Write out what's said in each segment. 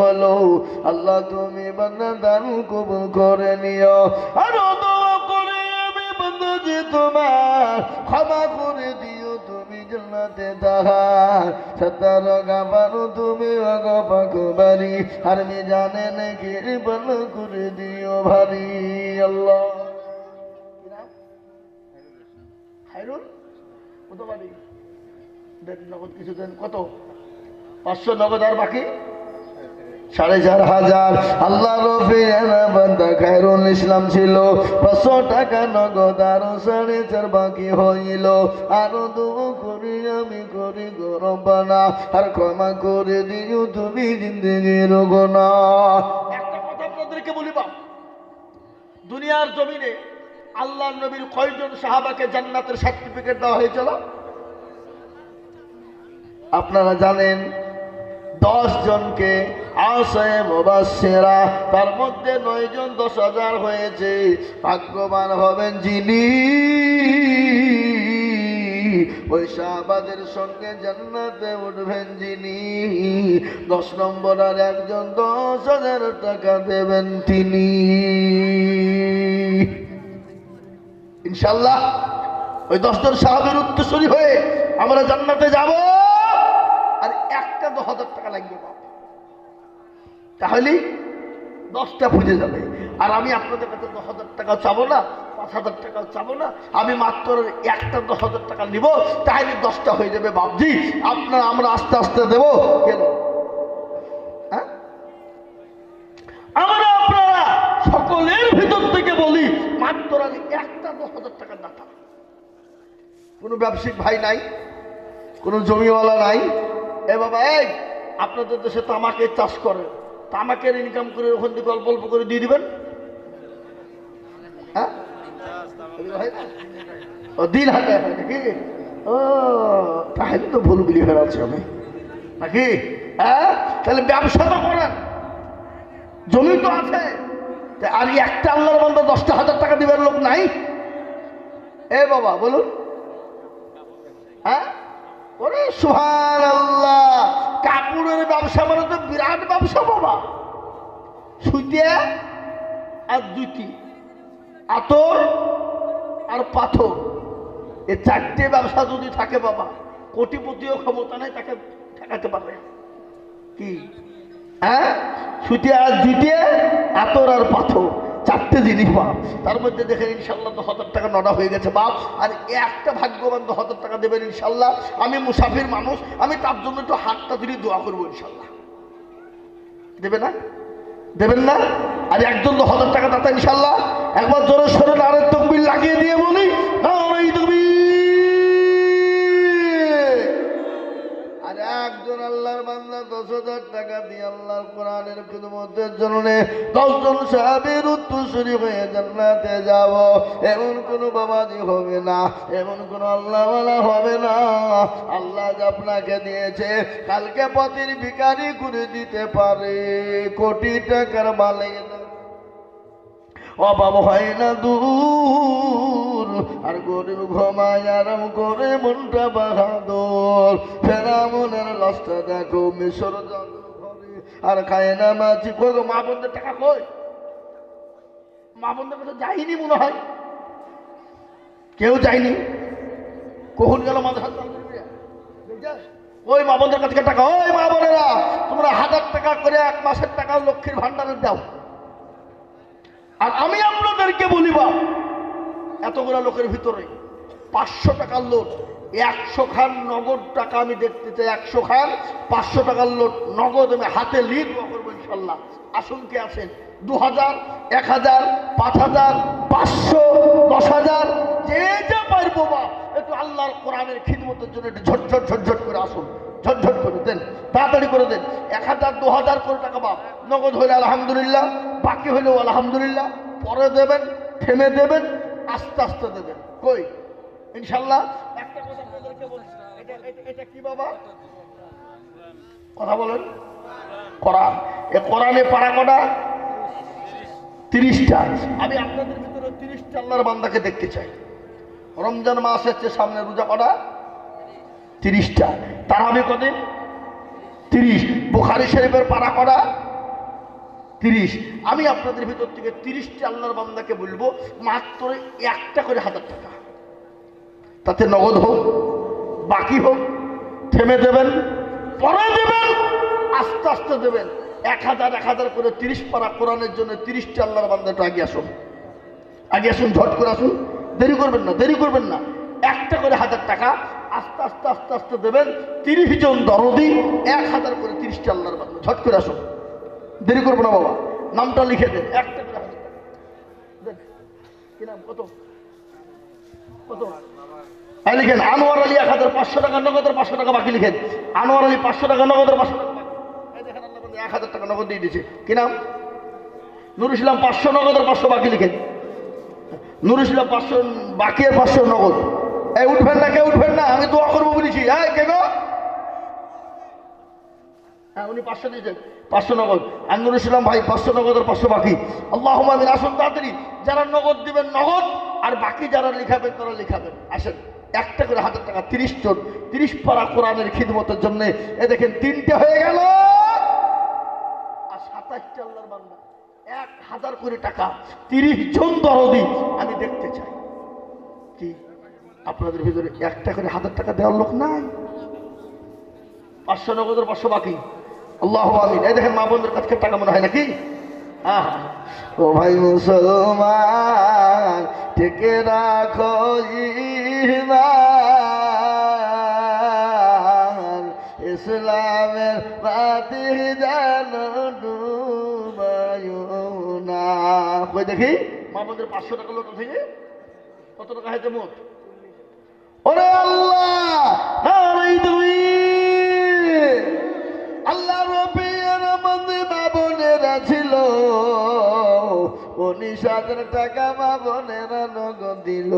হলো, আল্লাহ তুমি বান্দা দান কবুল করে নিও। আরও দোয়া করে আমি বান্দা যে তোমার ক্ষমা করে দিও, তুমি তাহার তুমি অগপাক বাড়ি আর মি জানে নাকি বল করে দিও ভারি। আল্লাহ। নগদ কিছু কত? পাঁচশো নগদ আর বাকি? সাড়ে চার হাজার। আল্লাহ খায়রুল ইসলাম ছিল। পাঁচশো টাকা নগদ আরও সাড়ে চার বাকি হইল। আরও দু করি, আমি করি গরবানা আর ক্ষমা করে দিও তুমি জিন্দগির গোনা একটা কথা আপনাদেরকে বলিবা দুনিয়ার জমিনে আল্লাহ নবীর কয়জন সাহাবাকে জান্নাতের সার্টিফিকেট দেওয়া হয়েছিল? আপনারা জানেন দশ জনকে আশয়ে মুবাসসিরা। তার মধ্যে নয় জন দশ হাজার হয়েছে। ভাগ্যবান হবেন যিনি। ওই সঙ্গে জান্নাতে উঠবেন যিনি। দশ নম্বর আর একজন দশ হাজার টাকা দেবেন তিনি। ইনশাল্লাহ ওই দশজন সাহাবের উত্তরসূরি হয়ে আমরা জান্নাতে যাব আর একটা দশ হাজার টাকা লাগবে বাপ তাহলে দশটা বুঝে যাবে। আর আমি আপনাদের কাছে দশ হাজার টাকা চাবো না, পাঁচ হাজার টাকা চাবো না, আমি মাত্র একটা দশ হাজার টাকা নিব, তাহলে দশটা হয়ে যাবে বাপজি। আপনার আমরা আস্তে আস্তে দেবো কেন হ্যাঁ? আমরা আপনারা সকলের ভিতর থেকে বলি, মাত্র আমি একটা দশ হাজার টাকার দাতা কোনো ব্যবসায়িক ভাই নাই, কোনো জমিওয়ালা নাই। এ বাবা, এই আপনাদের দেশে তামাকের চাষ করে। তামাকের ইনকাম করে ওখান থেকে অল্প অল্প করে দিয়ে দিবেন? হ্যাঁ? দিন নাকি? ও তো ভুল আমি। নাকি? হ্যাঁ? তাহলে ব্যবসা তো জমি তো আছে। আর একটা দশটা হাজার টাকা দিবার লোক নাই? এ বাবা, বলুন। হ্যাঁ? ওরে সুহান আল্লাহ ব্যবসা মানে তো বিরাট ব্যবসা বাবা। সুইতে আর দুইটি, আতর আর পাথর। এ চারটে ব্যবসা যদি থাকে বাবা, কোটিপতিও ক্ষমতা নেই, তাকে ঠেকাতে পারবে কি? হ্যাঁ? সুইতে আর দুইটে, আতর আর পাথর। চারটে জিনিস বাপ। তার মধ্যে দেখেন ইনশাল্লাহ দু হাজার টাকা নড়া হয়ে গেছে বাপ। আর একটা ভাগ্যবান দু হাজার টাকা দেবেন ইনশাল্লাহ আমি মুসাফির মানুষ, আমি তার জন্য একটু হাতটা ধরে দোয়া করব ইনশাল্লাহ দেবে না? দেবেন না? আর একজন দু হাজার টাকা দাতা ইনশাল্লাহ একবার জোরে সরে আরেক তকবির লাগিয়ে দিয়ে বলি। আল্লাহর বান্দা দশ হাজার টাকা দিয়ে আল্লাহর কোরআনের জন্য দশজন সাহাবের হয়ে জান্নাতে যাব। এমন বাবাজি হবে না, এমন আল্লাহওয়ালা হবে না। আল্লাহ আপনাকে দিয়েছে, কালকে পথের ভিকারি করে দিতে পারে। কোটি টাকার মালিক। অভাব হয় না দূর। আর গরিব ঘুমায় আরাম করে মনটা বাহাদুর ফেরা মনের লাশটা দেখো, মিশর আর খায় না মাছি। গো, মা বোনদের টাকা কই? মা বোনদের কাছে যাইনি মনে হয়? কেউ যায়নি? কখন গেল মাঝে ওই মা বোনদের কাছে টাকা, ওই মা বোনেরা, তোমরা হাজার টাকা করে এক মাসের টাকা লক্ষ্মীর ভান্ডারে দাও। আর আমি আপনাদেরকে বলিবা এতগুলো লোকের ভিতরে পাঁচশো টাকার লোট, একশো খান নগদ টাকা আমি দেখতে চাই, একশো খান পাঁচশো টাকার লোট নগদ আমি হাতে লিড করব ইনশাল্লাহ। আসুন কে আছেন? দু হাজার এক হাজার পাঁচ হাজার পাঁচশো দশ হাজার যে যা পারব বা একটু আল্লাহর কোরআনের খিদমতের জন্য একটু ঝটঝট ঝটঝট করে আসুন। ঝটঝট করে দেন, তাড়াতাড়ি করে দেন। এক হাজার দু হাজার করে টাকা বা নগদ হইলে আলহামদুলিল্লাহ, বাকি হইলেও আলহামদুলিল্লাহ, পরে দেবেন, থেমে দেবেন আস্তে আস্তে দেবেন কই? ইনশাল্লাহ? একটা কথা আপনাদেরকে বলছি। এটা এটা- এটা কি বাবা? কথা বলেন। কোরআন। এ কোরআনে পারা কটা? তিরিশটা আমি আপনাদের ভিতরে তিরিশটা আল্লাহর বান্দাকে দেখতে চাই। রমজান মাস হচ্ছে সামনে রোজা কটা? তিরিশটা। তার হবে কদিন? তিরিশ। বুখারি শরীফের পাড়া করা তিরিশ। আমি আপনাদের ভিতর থেকে তিরিশটি আল্লাহর বান্দাকে বলব, মাত্র একটা করে হাজার টাকা। তাতে নগদ হোক, বাকি হোক, থেমে দেবেন, পরে দেবেন, আস্তে আস্তে দেবেন। এক হাজার এক হাজার করে তিরিশ পারা কোরআনের জন্য তিরিশটি আল্লাহর বান্দা একটু আগে আসুন। আগে আসুন, ঝট করে আসুন। দেরি করবেন না, দেরি করবেন না। একটা করে হাজার টাকা, আস্তে আস্তে আস্তে আস্তে দেবেন। তিরিশ জন দরদি, এক হাজার করে তিরিশটি আল্লাহর বান্দা। ঝট করে আসুন। দেরি করব না বাবা। নামটা লিখে দেন লিখেন, আনোয়ার আলী এক হাজার পাঁচশো টাকা, নগদের পাঁচশো টাকা বাকি লিখেন। আনোয়ার আলী পাঁচশো টাকা, নগদের পাঁচশো টাকা এক হাজার টাকা নগদ দিয়ে দিয়েছে। কি নাম? নুর ইসলাম পাঁচশো, নগদের পাঁচশো বাকি লিখেন। নুর ইসলাম পাঁচশো, বাকি পাঁচশো নগদ। এই উঠবেন না, কে উঠবেন না? আমি দোয়া করব বলেছি। হ্যাঁ কে গো? হ্যাঁ উনি পাঁচশো দিয়েছেন, পাঁচশো নগদ। নুর ইসলাম ভাই, পাঁচশো নগদের পাঁচশো বাকি। আল্লাহ আমিন, আসুন তাড়াতাড়ি। যারা নগদ দিবেন নগদ, আর বাকি যারা লিখাবেন, তারা লিখাবেন। আসেন, একটা করে হাজার টাকা, তিরিশ জন, তিরিশ পারা কোরআনের খিদমতের জন্য। এ দেখেন, তিনটে হয়ে গেল। আর সাতাশটি আল্লাহর বান্দা। এক হাজার করে টাকা, তিরিশ জন দরদি, আমি দেখতে চাই। কি? আপনাদের ভিতরে একটা করে হাজার টাকা দেওয়ার লোক নাই? পাঁচশো নগদের পাঁচশো বাকি। আল্লাহ আমিন। এই দেখেন মা বোনদের কাছে টাকা মনে হয় নাকি। ও ভাই মুসলমান থেকে রাখো ইসলামের বাতি যেন না। কই দেখি? মা বোনদের পাঁচশো টাকা লোটা থেকে কত টাকা হয়েছে মোট? ওরে উনিশ হাজার টাকা বাবনেরা নগদ দিল।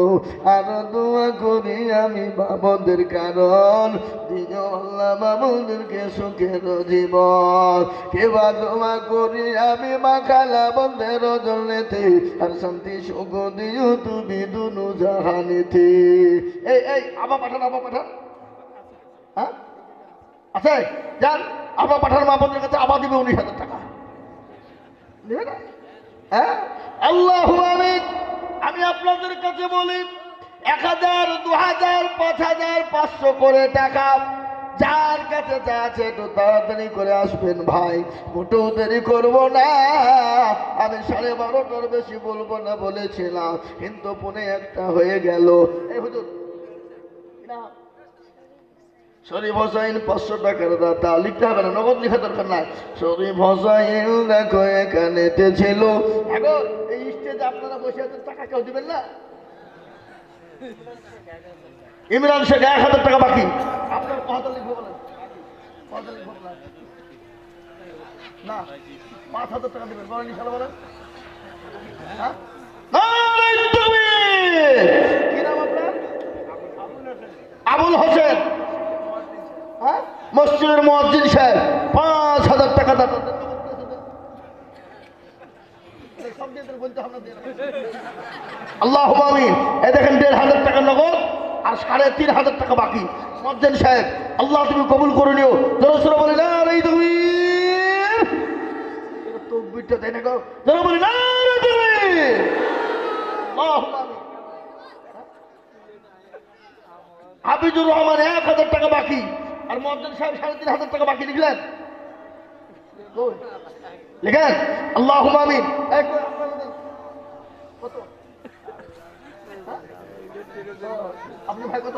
আর দোয়া করি আমি বাবনদের কারণ। দিন আল্লাহ বাবনদেরকে সুখের জীবন। কেবা দোয়া করি আমি মাখালা বন্ধের জন্যতে আর শান্তি সুখ দিও তুমি দুনু জাহানিতে এই এই, আবার পাঠান আবার পাঠান। হ্যাঁ আছে? যান, আবার পাঠান মা বোনের কাছে, আবার দিবে উনিশ হাজার টাকা। দেবে না? হ্যাঁ? আল্লাহ আমি আপনাদের কাছে বলি, এক হাজার, দু হাজার, পাঁচ হাজার, পাঁচশো করে টাকা। যার কাছে যা আছে একটু তাড়াতাড়ি করে আসবেন ভাই। মোটেও দেরি করব না। আমি সাড়ে বারোটার বেশি বলব না বলেছিলাম, কিন্তু পুনে একটা হয়ে গেল। এই হুজুর? শরীফ হোসাইন পাঁচশো টাকার দাতা, লিখতে হবে না, নগদ লিখা দরকার নাই। শরীফ হোসাইন দেখো, এখানে ছিল। এখন এই স্টেজে আপনারা বসে আছেন, টাকা কেউ দিবেন না? ইমরান শেখ, এক হাজার টাকা বাকি। আপনার কত লিখব বলেন। কত লিখব না, পাঁচ হাজার টাকা দিবেন। বলেন ইনশাল্লাহ বলেন। হ্যাঁ? কি নাম আবুল হোসেন। মসজিদের মসজিদ সাহেব, পাঁচ হাজার টাকা দাদা আল্লাহ এ দেখেন দেড় হাজার টাকা নগদ আর সাড়ে তিন হাজার টাকা বাকি। মসজিদ সাহেব, আল্লাহ তুমি কবুল করে নিও। জনসরা বলে না এই তুমি তকবিরটা দেয় না গো যেন বলি না রে তুমি হাফিজুর রহমান, এক হাজার টাকা বাকি। আর মহাজন সাহেব সাড়ে তিন হাজার টাকা বাকি লিখলেন? লিখেন? আল্লাহ আমিন। কত? হ্যাঁ? আপনি ভাই কত?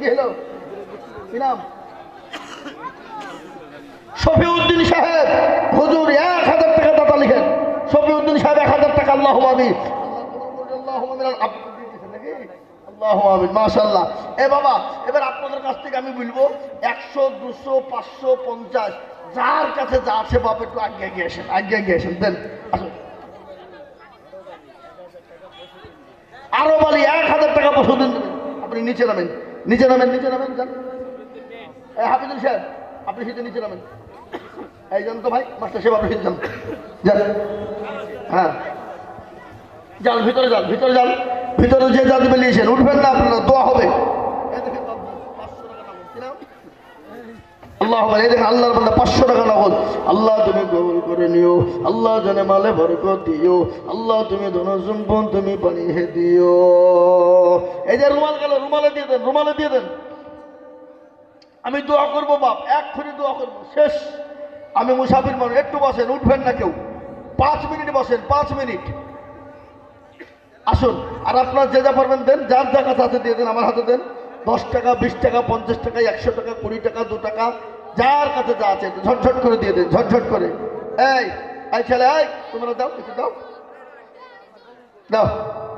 কি হলো? কি নাম? শফিউদ্দিন সাহেব। হুজুর এক হাজার টাকা দাতা লিখেন। শফিউদ্দিন সাহেব এক হাজার টাকা আল্লাহ আমিন। আল্লাহ আমিন। আপনি দিয়েছেন নাকি? মাশাল্লাহ এ বাবা, এবার আপনাদের কাছ থেকে আমি বলব, একশো, দুশো, পাঁচশো, পঞ্চাশ, যার কাছে যা আছে বাপ, একটু আগে আগে আসেন, আগে আগে আসেন, দেন, আসুন। আরও বলি এক হাজার টাকা বসে দিন। আপনি নিচে নামেন নিচে নামেন নিচে নামেন, যান। হাফিজুল সাহেব, আপনি সেটা নিচে নামেন। এই যান তো ভাই, মাস্টার সাহেব, আপনি যান। যান। হ্যাঁ। যান, ভিতরে যান ভিতরে যান। ভিতরে যে যান বেরিয়েছেন উঠবেন না আপনারা দোয়া হবে। এই দেখেন বাবু, 500 টাকা নামান। কি নাম? আল্লাহ। এই দেখেন আল্লাহর বান্দা পাঁচশো টাকা নগদ। আল্লাহ তুমি কবুল করে নিও। আল্লাহ জানে মালে বরকত দিও। আল্লাহ তুমি ধন সম্পদ তুমি বানিয়ে দিও। এই যে রুমাল গেল রুমালে দিয়ে দেন রুমালে দিয়ে দেন। আমি দোয়া করব বাপ এক খুনি দোয়া করব। শেষ। আমি মুসাফির মানুষ একটু বসেন উঠবেন না কেউ। পাঁচ মিনিট বসেন পাঁচ মিনিট। আসুন, আর আপনার যে যা পারবেন দেন, যার যা কাছে আছে দিয়ে দিন, আমার হাতে দেন। দশ টাকা, বিশ টাকা, পঞ্চাশ টাকা, একশো টাকা, কুড়ি টাকা, দু টাকা, যার কাছে যা আছে ঝটঝট করে দিয়ে দিন, ঝটঝট করে। এই এই ছেলে, এই, তোমরা দাও, কিছু দাও। দাও,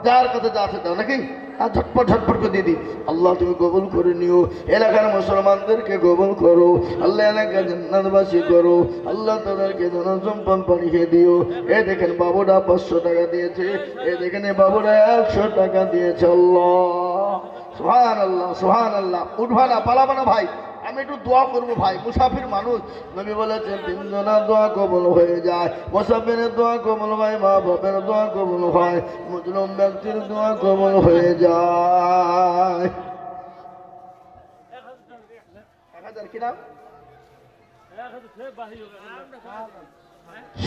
যার কাছে যা আছে দাও, নাকি? আর ঝটপট ঝটপট করে দিয়ে দিই। আল্লাহ, তুমি গোবল করে নিও। এলাকার মুসলমানদেরকে গোবল করো। আল্লাহ, এলাকার জান্নাতবাসী করো। আল্লাহ তাদেরকে জনসম্পদ পাঠিয়ে দিও। এ দেখেন বাবুরা পাঁচশো টাকা দিয়েছে। এ দেখেন বাবুরা একশো টাকা দিয়েছে। আল্লাহ। সোহান আল্লাহ সোহান আল্লাহ উঠবা না, পালাবা না ভাই। আমি একটু দোয়া করব ভাই, মুসাফির মানুষ। নবী বলেছেন, তিনজনের দোয়া কবল হয়ে যায়। মুসাফিরের দোয়া কবল ভাই মা বাপের দোয়া কবল হয়, মুসলিম ব্যক্তির দোয়া কবল হয়ে যায়। কি নাম?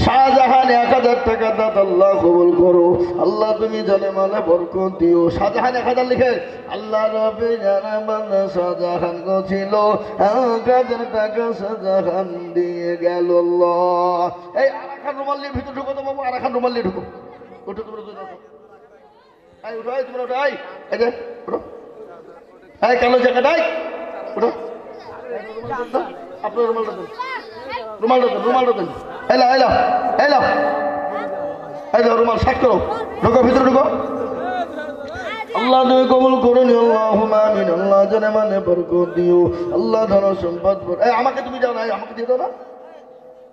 শাহজাহান এক হাজার টাকা দাঁত আল্লাহ কবুল করো। আল্লাহ তুমি জানে মানে বরকত দিও। শাহজাহান এক হাজার লিখে, আল্লাহ রবি জানা বান্দা শাহজাহান ছিল এক হাজার টাকা শাহজাহান দিয়ে গেল এই আরাখান রুমাল নিয়ে ভিতরে ঢুকো তো বাবু আরাখান রুমাল নিয়ে ঢুকো। ওঠো তোমরা এই উঠো, এই তোমরা ওঠো, এই এই যে, উঠো। এই কালো জায়গাটা এই, উঠো। আপনার রুমালটা দেন রুমালটা দেন রুমালটা দেন। এলা এলা এলা। এই দাও রুমাল শেষ করো। ঢুকো, ভিতরে ঢুকো। আল্লাহ তুমি কবুল করুন আল্লাহ আমিন। আল্লাহ জানে মানে বরকত দিও। আল্লাহ ধন সম্পদ এই, আমাকে তুমি যাও না আমাকে দিয়ে দাও না।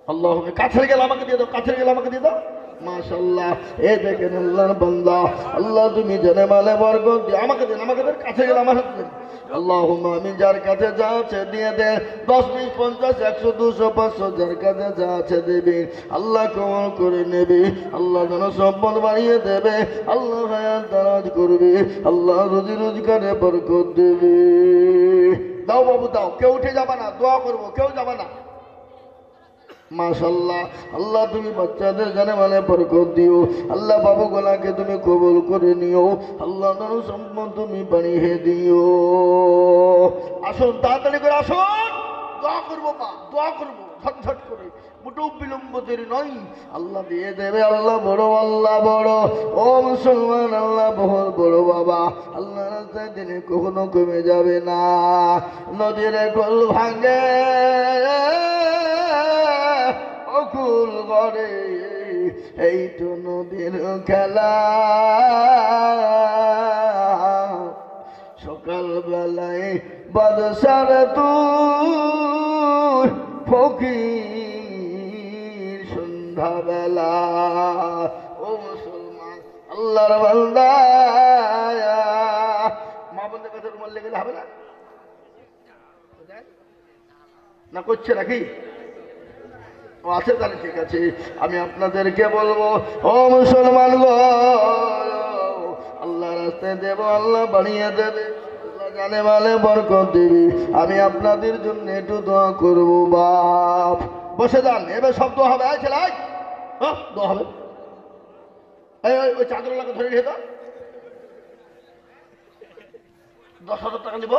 আল্লাহ কাছের গেলে আমাকে দিয়ে দাও, কাছের গেলে আমাকে দিয়ে দাও। মাশাল্লাহ এ দেখেন আল্লাহর বান্দা। আল্লাহ তুমি জানে মালে বরকত দিও। আমাকে দেন আমাকে দেন কাছে গেলে আমার হাতে দেন আল্লাহ আমি যার কাছে যা আছে দিয়ে দে। দশ বিশ পঞ্চাশ, একশো দুশো, পাঁচশো, যার কাছে যা আছে দেবে। আল্লাহ কমল করে নেবে। আল্লাহ যেন সম্পদ বাড়িয়ে দেবে। আল্লাহ হায়াত দারাজ করবে। আল্লাহ রোজি রোজগারে বরকত দেবে। দাও বাবু, দাও। কেউ উঠে যাবা না, দোয়া করব, কেউ যাবা না। মাশাল্লাহ আল্লাহ, তুমি বাচ্চাদের জানে মানে বরকত দিও। আল্লাহ, বাবু গোলাকে তুমি কবুল করে নিও। আল্লাহ নানু সম্পদ তুমি বানিয়ে দিও। আসুন, তাড়াতাড়ি করে আসুন। দোয়া করব, মা, দোয়া করব। ঝটঝট করে। মোটেও বিলম্ব দেরি নয়। আল্লাহ দিয়ে দেবে, আল্লাহ বড় আল্লাহ বড়। ও মুসলমান, আল্লাহ বহু বড় বাবা। আল্লাহ রাস্তায় দিনে কখনো কমে যাবে না। নদীর কল ভাঙে। অকুল করে এই তো নদীর খেলা। সকাল বেলায় বাদশার তুই ফকির সন্ধ্যাবেলা। ও মুসলমান, আল্লাহর বান্দা মা বন্ধের কাছে রুমাল লেগে হবে না? না করছে নাকি? আছে তাহলে ঠিক আছে। আমি আপনাদেরকে বলব, ও মুসলমান গো আল্লাহ রাস্তায় দেব, আল্লাহ বানিয়ে দেবে জানে মালে বরকত দেবে। আমি আপনাদের জন্য একটু দোয়া করব, বাপ। বসে যান, এবার সব দোয়া হবে। আছে লাই দোয়া হবে। এই ওই- চাদরওয়ালাকে ধরে দাও। দশ হাজার টাকা নিব।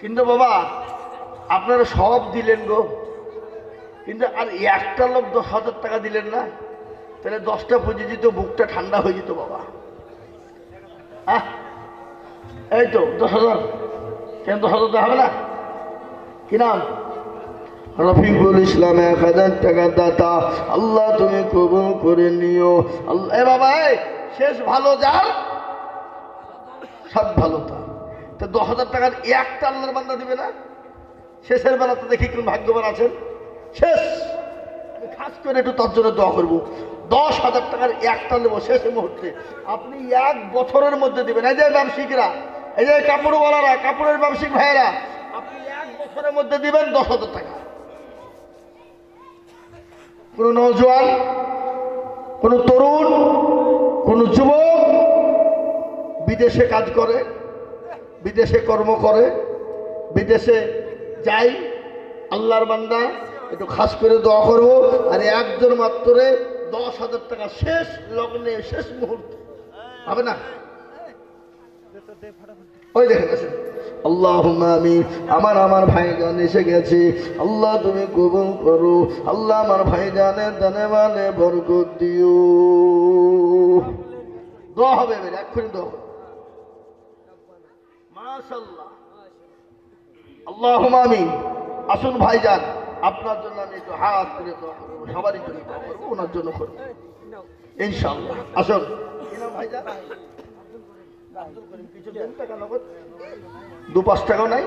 কিন্তু বাবা। আপনারা সব দিলেন গো। কিন্তু আর একটা লোক দশ হাজার টাকা দিলেন না? তাহলে দশটা পুঁজি দিত বুকটা ঠান্ডা হয়ে যেত বাবা। হ্যাঁ এই তো দশ হাজার। কেন দশ হাজার তো হবে না? কি নাম? রফিকুল ইসলাম এক হাজার টাকা দাতা। আল্লাহ তুমি কবুল করে নিও। আল্লাহ এ বাবা শেষ ভালো যার? সব ভালো তার। তো দশ হাজার টাকার একটা আল্লাহর বান্দা দিবে না? শেষের বেলা তো দেখি কোন ভাগ্যবান আছেন। শেষ। আমি খাস করে একটু তার জন্য দোয়া করব। দশ হাজার টাকার একটা নেব শেষ মুহূর্তে। আপনি এক বছরের মধ্যে দিবেন। এই যে ব্যবসায়িকরা এই যে কাপড়ওয়ালারা, কাপড়ের ব্যবসায়িক ভাইয়েরা, আপনি এক বছরের মধ্যে দিবেন দশ হাজার টাকা। কোনো নজওয়ান, কোনো তরুণ, কোনো যুবক বিদেশে কাজ করে, বিদেশে কর্ম করে, বিদেশে যাই, আল্লাহর বান্দা, একটু খাস করে দোয়া করব। আর একজন মাত্রে দশ হাজার টাকা শেষ লগ্নে, শেষ মুহূর্তে। হবে না? ওই দেখে গেছে আল্লাহ আমি আমার আমার ভাইজান এসে গেছে। আল্লাহ তুমি কবুল করো। আল্লাহ আমার ভাইজানের দানে মানে বরকত দিও। দোয়া হবে এবার, এক্ষুনি দোয়া হবে। মাশাল্লাহ আল্লাহ আমি আসুন ভাইজান, আপনার জন্য আমি একটু হাত করে সবারই জন্য ওনার জন্য করব। ইনশাল্লাহ আসুন। ভাইজান? টাকা দু পাঁচ টাকাও নাই?